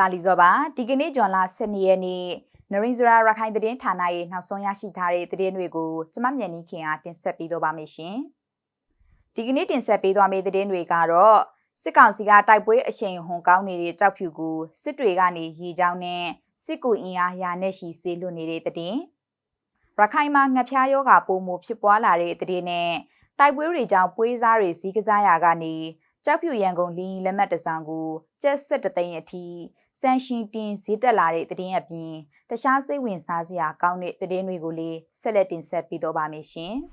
တာလီဇောပါဒီကနေ့ဂျွန်လ12ရက်နေ့နရင်းဇရာရခိုင်သတင်းဌာနရဲ့နောက်ဆုံးရရှိထားတဲ့သတင်းတွေကိုကျမမြန်နီခင်အားတင်ဆက်ပေးတော့ပါမယ်ရှင်ဒီကနေ့တင်ဆက်ပေးသွားမယ့်သတင်းတွေကတော့စစ်ကောင်စီကတိုက်ပွဲအရှိန်ဟုန်ကောင်းနေတဲ့ကြောက်ဖြူကိုစစ်တွေကနေရေချောင်းနဲ့စစ်ကူအင်အားရာနဲ့ရှိစေလွတ်နေတဲ့သတင်းရခိုင်မှာငှက်ဖျားယောဂပုံမှုဖြစ်ပွားလာတဲ့သတင်းနဲ့တိုက်ပွဲတွေကြောင့်ပွေးစားတွေစည်းကစားရာကနေကြောက်ဖြူရန်ကုန်လင်းလက်မှတ်တစောင်ကိုကျက်ဆက်တသိန်းအထိ စန်ရှင်တင်ဈေးတက်လာတဲ့သတင်းအပြင်တခြားစိတ်ဝင်စားစရာကောင်းတဲ့သတင်းတွေကိုလည်းဆက်လက်တင်ဆက်ပေးတော့ပါမယ်ရှင်။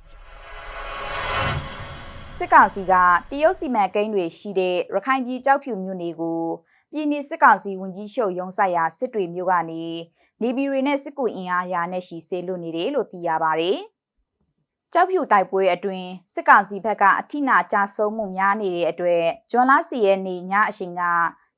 စစ်ကောင်စီကတရုတ်စီမံကိန်းတွေရှိတဲ့ရခိုင်ပြည်ကြောက်ဖြူမြို့နယ်ကိုပြည်내စစ်ကောင်စီဝန်ကြီးချုပ်ရုံးဆိုင်ရာစစ်တွေမြို့ကနေနေပြည်တော်နဲ့စစ်ကူအင်အားရာနဲ့ရှိစေလွတ်နေတယ်လို့သိရပါတယ်။ကြောက်ဖြူတိုက်ပွဲအတွင်းစစ်ကောင်စီဘက်ကအထိနာကြဆုံးမှုများနေတဲ့အတွက်ဂျွန်လာစီရဲ့နေညအချိန်က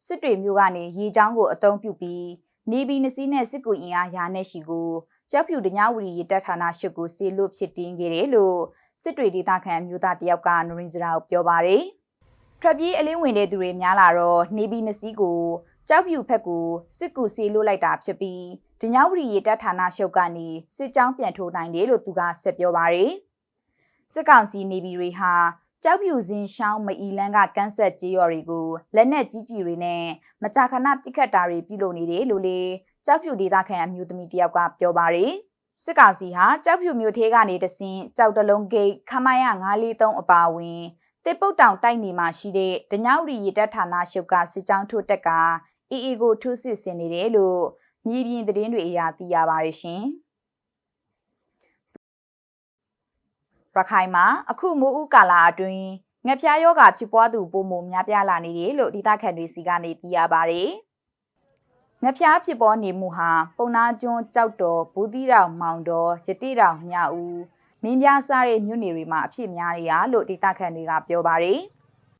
စစ်တွေမျိုးကနေရေချောင်းကိုအုံပြုပြီးနေပြည်နစီနဲ့စစ်ကူအင်အားရာနဲ့ရှိကိုကြောက်ဖြူတညဝရီရတပ်ဌာနရှုပ်ကိုစီလို့ဖြစ်တင်းခဲ့တယ်လို့စစ်တွေဒေသခံမျိုးသားတယောက်ကနရင်စရာကိုပြောပါတယ်။ထွက်ပြေးအလင်းဝင်တဲ့သူတွေများလာတော့နေပြည်နစီကိုကြောက်ဖြူဖက်ကိုစစ်ကူစီလို့လိုက်တာဖြစ်ပြီးဒညဝရီရေတပ်ဌာနရှုပ်ကနေစစ်ကြောင်းပြန်ထိုးနိုင်တယ်လို့သူကဆက်ပြောပါတယ်။စစ်ကောင်စီနေပြည်တွေဟာ ကြောက်ဖြူစင်ရှောင်းမအီလန်းကကန်းဆက်ကြေးရော်တွေကိုလက်နက်ကြီးကြီးတွေနဲ့မကြာခဏပြစ်ခတ်တာတွေပြုလုပ်နေတယ်လို့လေကြောက်ဖြူဒေသခံအမျိုးသမီးတယောက်ကပြောပါတယ်။စစ်ကောင်စီဟာကြောက်ဖြူမြို့သေးကနေတဆင်ကြောက်တလုံးဂိတ်ခမရ943အပါအဝင်တစ်ပုတ်တောင်တိုက်နေမှာရှိတဲ့ဒညဝရီရေတပ်ဌာနရှုပ်ကစစ်ကြောင်းထိုးတက်ကအေအေကိုထုစစ်ဆင်နေတယ်လို့မြေပြင်သတင်းတွေအရသိရပါတယ်ရှင်။ ရခိုင်မှာအခုမိုးဥကာလာအတွင်းငပြားယောဂဖြစ်ပွားသူပုံမများပြားလာနေတယ်လို့ဒေသခံတွေစီကနေသိရပါတယ်။ငပြားဖြစ်ပေါ်နေမှုဟာပုံနာကျွန်းကြောက်တော်ဘူးတိတောင်မောင်တော်ရတိတောင်မြဦးမင်းပြားစားတဲ့မြို့နယ်တွေမှာအဖြစ်များနေရလို့ဒေသခံတွေကပြောပါတယ်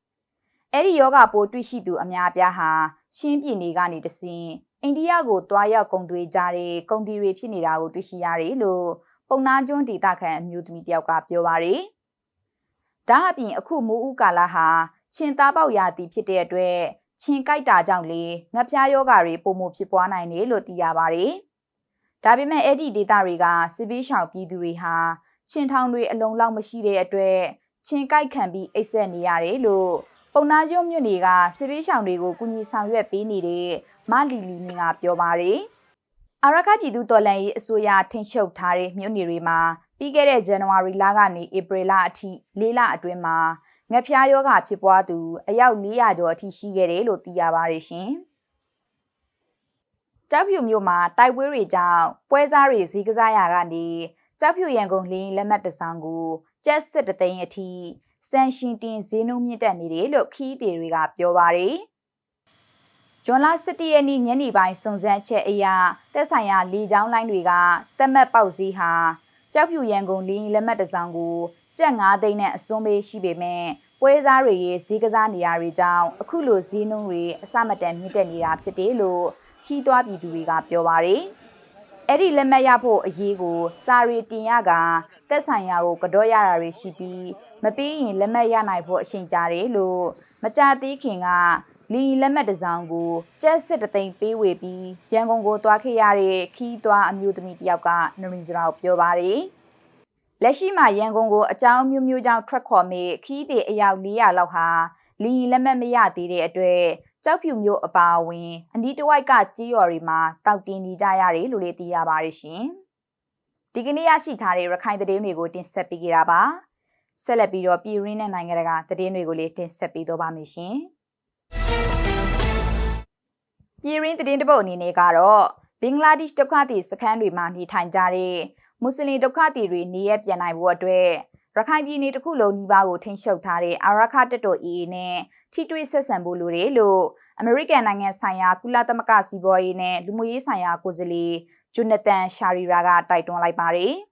။အဲ့ဒီယောဂပိုးတွေ့ရှိသူအများပြားဟာရှင်းပြည်နယ်ကနေတဆင်းအိန္ဒိယကိုတွားရောက်ကုန်တွေကြတဲ့ကုန်တီတွေဖြစ်နေတာကိုတွေ့ရှိရတယ်လို့ ပုံနာကျွန်းဒေသခံအမျိုးသမီးတယောက်ကပြောပါတယ်။ဒါအပြင်အခုမိုးဥကာလဟာချင်းသားပေါက်ရာသီဖြစ်တဲ့အတွက်ချင်းကြိုက်တာကြောင့်လေငှက်ဖျားယောဂါတွေပုံမှုဖြစ်ပွားနိုင်တယ်လို့သိရပါတယ်။ဒါပေမဲ့အဲ့ဒီဒေသတွေကစစ်ပေးရှောင်ပြည်သူတွေဟာချင်းထောင်တွေအလုံးလောက်မရှိတဲ့အတွက်ချင်းကြိုက်ခံပြီးအိတ်ဆက်နေရတယ်လို့ပုံနာကျွန်းမြို့နယ်ကစစ်ပေးရှောင်တွေကိုကူညီဆောင်ရွက်ပေးနေတဲ့မလီလီမင်းကပြောပါတယ်။ အာရခပြည်သူတော်လှန်ရေးအစိုးရထိန်းချုပ်ထားတဲ့မြို့နယ်တွေမှာပြီးခဲ့တဲ့ဇန်နဝါရီလကနေဧပြီလအထိ၄လအတွင်းမှာငှက်ဖျားယောဂဖြစ်ပွားသူအယောက်400ကျော်အထိရှိခဲ့တယ်လို့သိရပါတယ်ရှင်။ကြောက်ဖြူမြို့မှာတိုက်ပွဲတွေကြောင့်ပွဲစားတွေဈေးကစားရာကနေကြောက်ဖြူရန်ကုန်လင်းလက်မှတ်တဆောင်ကိုကျက်စစ်တသိန်းအထိစန်ရှင်တင်ဈေးနှုန်းမြင့်တက်နေတယ်လို့ခီးတွေတွေကပြောပါတယ်။ ဂျွန်လ17ရက်နေ့ညနေပိုင်းစုံစမ်းချက်အရတက်ဆိုင်ရာလေကြောင်းလိုင်းတွေကတက်မက်ပေါက်စည်းဟာကြောက်ဖြူရန်ကုန်လင်းလက်မှတ်တစောင်ကိုကျပ်9သိန်းနဲ့အစွန်းပေးရှိပေမဲ့ပွဲစားတွေရဲ့ဈေးကစားနေရာတွေကြောင့်အခုလိုဈေးနှုန်းတွေအဆမတန်မြင့်တက်နေတာဖြစ်တယ်လို့ခီးသွွားပြည်သူတွေကပြောပါတယ်။အဲ့ဒီလက်မှတ်ရဖို့အရေးကို စာရီတင်ရကတက်ဆိုင်ရာကိုကတော့ရတာတွေရှိပြီးမပေးရင်လက်မှတ်ရနိုင်ဖို့အချိန်ကြာတယ်လို့မကြသေးခင်က လီလက်မှတ်တစောင်းကိုကျက်စစ်တသိန်းပေးဝေပြီးရန်ကုန်ကိုသွားခဲ့ရတဲ့ခီးသွားအမျိုးသမီးတယောက်ကနရီစရာကိုပြောပါတယ်လက်ရှိမှာရန်ကုန်ကိုအကြောင်းမျိုးမျိုးကြောင့်ထွက်ခေါ်မေခီးတွေအယောက်400လောက်ဟာလီလက်မှတ်မရသေးတဲ့အတွက်ကြောက်ဖြူမျိုးအပါအဝင်အနီးတစ်ဝိုက်ကကြီးရော်တွေမှာတောက်တင်နေကြရတယ်လို့လည်းသိရပါတယ်ရှင်ဒီကနေ့ရရှိထားတဲ့ရခိုင်သတင်းတွေကိုတင်ဆက်ပေးကြတာပါဆက်လက်ပြီးတော့ပြည်ရင်းနဲ့နိုင်ငံတကာသတင်းတွေကိုလည်းတင်ဆက်ပေးတော့ပါမယ်ရှင် ပြည်ရင်းသတင်းတပုတ်အနေနဲ့ကတော့ဘင်္ဂလားဒေ့ရှ်ဒုက္ခသည်စခန်းတွေမှာနေထိုင်ကြတဲ့မွတ်စလင်ဒုက္ခသည်တွေနေရပြန်နိုင်ဖို့အတွက်ရခိုင်ပြည်နယ်တစ်ခုလုံးနီးပါးကိုထိန်းချုပ်ထားတဲ့အာရခတက်တော် AA နဲ့ထိတွေ့ဆက်ဆံဖို့လိုတယ်လို့အမေရိကန်နိုင်ငံဆိုင်ရာကုလသမဂ္ဂစီးပွားရေးနဲ့လူမှုရေးဆိုင်ရာကိုယ်စားလှယ်ဂျိုနသန်ရှာရီရာကတိုက်တွန်းလိုက်ပါတယ်။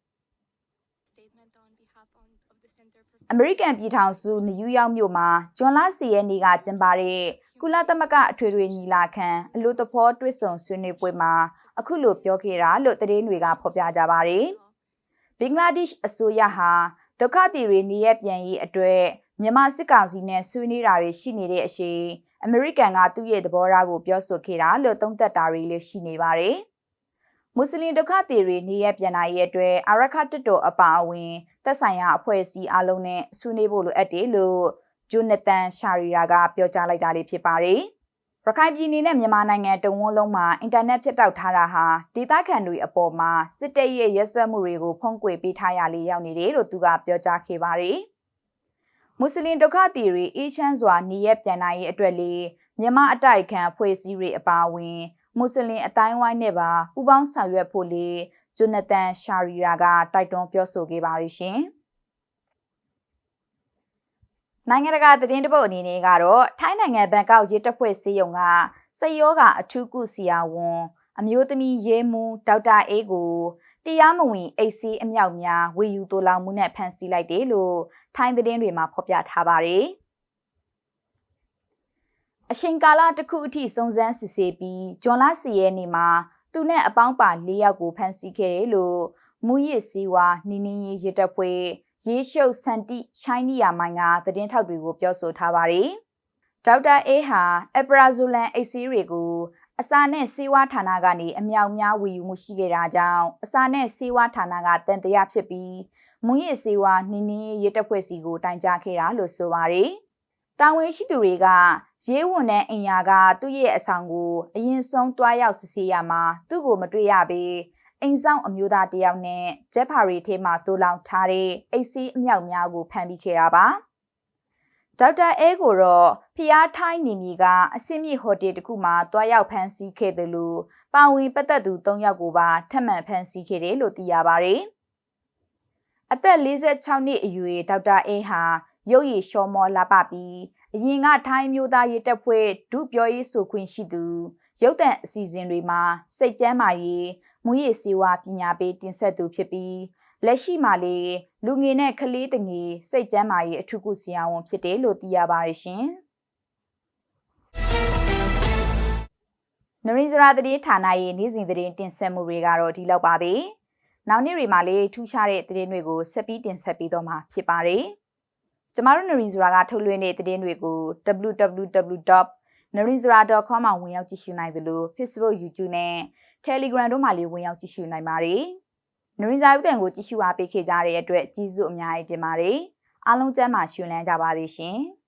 အမေရိကန်ပြည်ထောင်စုနယူးယောက်မြို့မှာဂျွန်လ10ရက်နေ့ကကျင်းပတဲ့ကုလသမဂ္ဂအထွေထွေညီလာခံအလို့သဘောတွစ်ဆုံဆွေးနွေးပွဲမှာအခုလိုပြောခဲ့တာလို့သတင်းတွေကဖော်ပြကြပါတယ်။ဘင်္ဂလားဒေ့ရှ်အစိုးရဟာဒုက္ခသည်တွေနေရပြန်ရေးအတွက်မြန်မာစစ်ကောင်စီနဲ့ဆွေးနွေးတာတွေရှိနေတဲ့အချိန်အမေရိကန်ကသူ့ရဲ့သဘောထားကိုပြောဆိုခဲ့တာလို့သုံးသပ်တာတွေလည်းရှိနေပါတယ်။ မွတ်စလင်ဒုက္ခသည်တွေနေရပြန်လာရဲ့အတွက်အာရခတ်တော်အပါအဝင်သက်ဆိုင်ရာအဖွဲ့အစည်းအလုံးနဲ့ဆွေးနွေးဖို့လိုအပ်တယ်လို့ဂျိုနသန်ရှာရီယာကပြောကြားလိုက်တာလေးဖြစ်ပါတယ်။ရခိုင်ပြည်နယ်နဲ့မြန်မာနိုင်ငံတဝန်းလုံးမှာအင်တာနက်ဖြတ်တောက်ထားတာဟာဒေသခံတွေအပေါ်မှာစစ်တပ်ရဲ့ရက်စက်မှုတွေကိုဖုံးကွယ်ပေးထားရလေရောက်နေတယ်လို့သူကပြောကြားခဲ့ပါတယ်။မွတ်စလင်ဒုက္ခသည်တွေအေးချမ်းစွာနေရပြန်နိုင်ရေးအတွက်လေမြန်မာအတိုက်ခံဖွဲ့စည်းတွေအပါအဝင် မွတ်စလင်အတိုင်းဝိုင်းနဲ့ပါပူးပေါင်းဆောင်ရွက်ဖို့လေဂျိုနသန်ရှာရီယာကတိုက်တွန်းပြောဆိုခဲ့ပါရရှင်။နိုင်ငံတကာသတင်းတပုတ်အနေနဲ့ကတော့ထိုင်းနိုင်ငံဘန်ကောက်ရေတပ်ဖွဲ့စေယုံကစယောကအထူးကုစီယာဝန်အမျိုးသမီးရဲမူဒေါက်တာအေးကိုတရားမဝင်အိတ်စီးအမြောက်များဝေယူတိုလောင်မှုနဲ့ဖမ်းဆီးလိုက်တယ်လို့ထိုင်းသတင်းတွေမှာဖော်ပြထားပါတယ်။ အရှင်ကာလတစ်ခုအထိစုံစမ်းစစ်ဆေးပြီးဂျွန်လာစီရဲ့နေမှာသူနဲ့အပေါင်းပါ၄ယောက်ကိုဖမ်းဆီးခဲ့တယ်လို့မူရစ်စီဝါနီနီရီရတပ်ဖွဲ့ရေရှုပ်စန်တီရှိုင်းနီယာမိုင်ကသတင်းထောက်တွေကိုပြောဆိုထားပါတယ်။ဒေါက်တာအေးဟာအပရာဇိုလန်အိတ်စီးတွေကိုအစာနဲ့ဆေးဝါးဌာနကနေအမြောက်များဝယ်ယူမှုရှိခဲ့တာကြောင့်အစာနဲ့ဆေးဝါးဌာနကတန်တရားဖြစ်ပြီးမွန်ရည်ဆေးဝါးနင်းနေရတပ်ဖွဲ့စီကိုတိုင်ကြားခဲ့တာလို့ဆိုပါတယ်။ တာဝန်ရှိသူတွေကရေးဝန်တဲ့အင်ယာကသူ့ရဲ့အဆောင်ကိုအရင်ဆုံးတွားရောက်စစ်ဆေးရမှာသူ့ကိုမတွေ့ရပေအိမ်ဆောင်အမျိုးသားတယောက်နဲ့ဂျက်ဖာရီထဲမှာတိုးလောင်ထားတဲ့အိတ်စီးအမြောက်များကိုဖမ်းပြီးခဲ့တာပါဒေါက်တာအဲကိုတော့ဖျားထိုင်းနေမီကအစင်းမြစ်ဟိုတယ်တစ်ခုမှာတွားရောက်ဖမ်းဆီးခဲ့တယ်လို့ပါဝင်ပတ်သက်သူ၃ယောက်ကိုပါထပ်မံဖမ်းဆီးခဲ့တယ်လို့သိရပါတယ်အသက်46နှစ်အရွယ်ဒေါက်တာအဲဟာ ရုပ်ရည်ရှောမောလာပပြီးအရင်ကထိုင်းမျိုးသားရေးတပ်ဖွဲ့ဒုပြောရေးဆိုခွင့်ရှိသူရုပ်တံအစီအစဉ်တွေမှာစိတ်ကျမ်းမာရေးမူရည်စီဝါပညာပေးတင်ဆက်သူဖြစ်ပြီးလက်ရှိမှာလေလူငယ်နဲ့ကလေးတငယ်စိတ်ကျမ်းမာရေးအထူးကုဆရာဝန်ဖြစ်တယ်လို့သိရပါတယ်ရှင်။နရင်းစရာတည်ဌာနရဲ့နေ့စဉ်သတင်းတင်ဆက်မှုတွေကတော့ဒီလောက်ပါပဲ။နောက်နေ့တွေမှာလည်းထူးခြားတဲ့သတင်းတွေကိုဆက်ပြီးတင်ဆက်ပေးတော့မှာဖြစ်ပါတယ်။ ကျမတို့နရင်းစရာကထုတ်လွှင့်တဲ့သတင်းတွေကို www.narinzara.com မှာဝင်ရောက်ကြည့်ရှုနိုင်သလို Facebook, YouTube နဲ့ Telegram တို့မှာလည်းဝင်ရောက်ကြည့်ရှုနိုင်ပါတယ်။နရင်းစာဥတန်ကိုကြည့်ရှုအားပေးခဲ့ကြတဲ့အတွက်ကျေးဇူးအများကြီးတင်ပါတယ်။အားလုံးကျမ်းမာရှင်လန်းကြပါစေရှင်။